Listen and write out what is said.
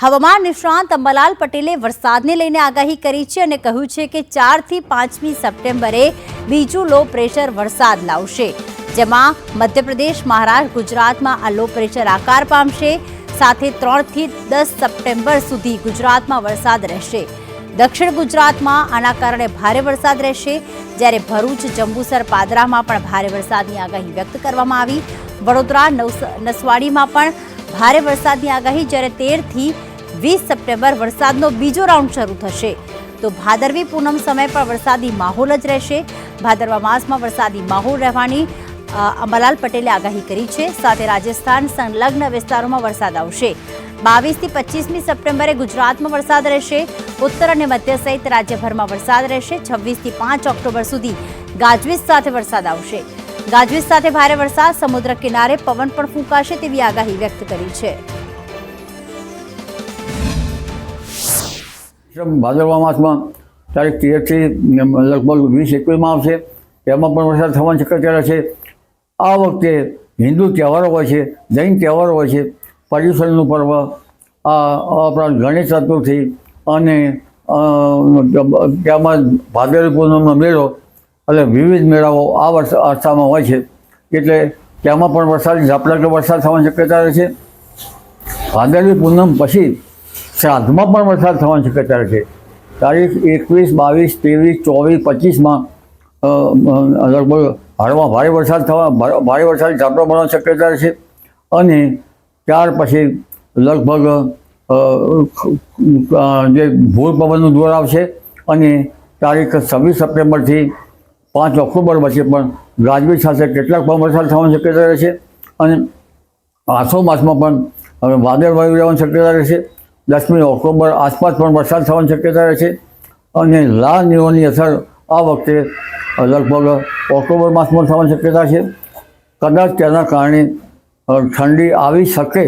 હવામાન નિષ્ણાંત અંબાલાલ પટેલે વરસાદને લઈને આગાહી કરી છે અને કહ્યું છે કે ચારથી પાંચમી સપ્ટેમ્બરે બીજું લો પ્રેશર વરસાદ લાવશે, જેમાં મધ્યપ્રદેશ, મહારાષ્ટ્ર, ગુજરાતમાં આ લો પ્રેશર આકાર પામશે. સાથે ત્રણથી દસ સપ્ટેમ્બર સુધી ગુજરાતમાં વરસાદ રહેશે. દક્ષિણ ગુજરાતમાં આના કારણે ભારે વરસાદ રહેશે, જ્યારે ભરૂચ, જંબુસર, પાદરામાં પણ ભારે વરસાદની આગાહી વ્યક્ત કરવામાં આવી. વડોદરા નસવાડીમાં પણ ભારે વરસાદની આગાહી, જ્યારે તેરથી વીસ સપ્ટેમ્બર વરસાદનો બીજો રાઉન્ડ શરૂ થશે. તો ભાદરવી પૂનમ સમય પણ વરસાદી માહોલ જ રહેશે. ભાદરવા માસમાં વરસાદી માહોલ રહેવાની અંબાલાલ પટેલે આગાહી કરી છે. સાથે રાજસ્થાન સંલગ્ન વિસ્તારોમાં વરસાદ આવશે. બાવીસથી પચીસમી સપ્ટેમ્બરે ગુજરાતમાં વરસાદ રહેશે. ઉત્તર અને મધ્ય સહિત રાજ્યભરમાં વરસાદ રહેશે. છવ્વીસથી પાંચ ઓક્ટોબર સુધી ગાજવીજ સાથે વરસાદ આવશે. ગાજવીજ સાથે ભારે વરસાદ સમુદ્ર કિનારે પવન પણ ફૂંકાશે તેવી આગાહી વ્યક્ત કરી છે. ભાદરવા માસમાં તારીખ તેરથી લગભગ વીસ એકવીસમાં આવશે. તેમાં પણ વરસાદ થવાની શક્યતા છે. આ વખતે હિન્દુ તહેવારો હોય છે, જૈન તહેવારો હોય છે પર્યુષણનું પર્વ, આ ઉપરાંત ગણેશ ચતુર્થી અને તેમાં ભાદરવી પૂનમનો મેળો એટલે વિવિધ મેળાઓ આ વર્ષ અરસામાં હોય છે. એટલે તેમાં પણ વરસાદ ઝાપલા વરસાદ થવાની શક્યતા રહે છે. ભાદરવી પૂનમ પછી શ્રાદ્ધમાં પણ વરસાદ થવાની શક્યતા છે. તારીખ એકવીસ, બાવીસ, ત્રેવીસ, ચોવીસ, પચીસમાં લગભગ હળવા ભારે વરસાદ થવા ભારે વરસાદ ઝાપટો પડવાની શક્યતા છે અને ત્યાર પછી લગભગ જે ભૂર પવનનું દોર આવશે અને તારીખ છવ્વીસ સપ્ટેમ્બરથી પાંચ ઓક્ટોબર વચ્ચે પણ ગાજવીજ સાથે કેટલાક પણ વરસાદ થવાની શક્યતા રહેશે અને આસો માસમાં પણ વાદળ વાયુ રહેવાની શક્યતા રહેશે. દસમી ઓક્ટોબર આસપાસ પણ વરસાદ થવાની શક્યતા રહેશે અને લા નિયોની અસર આ વખતે લગભગ ઓક્ટોબર માસમાં થવાની શક્યતા છે. કદાચ તેના કારણે ઠંડી આવી શકે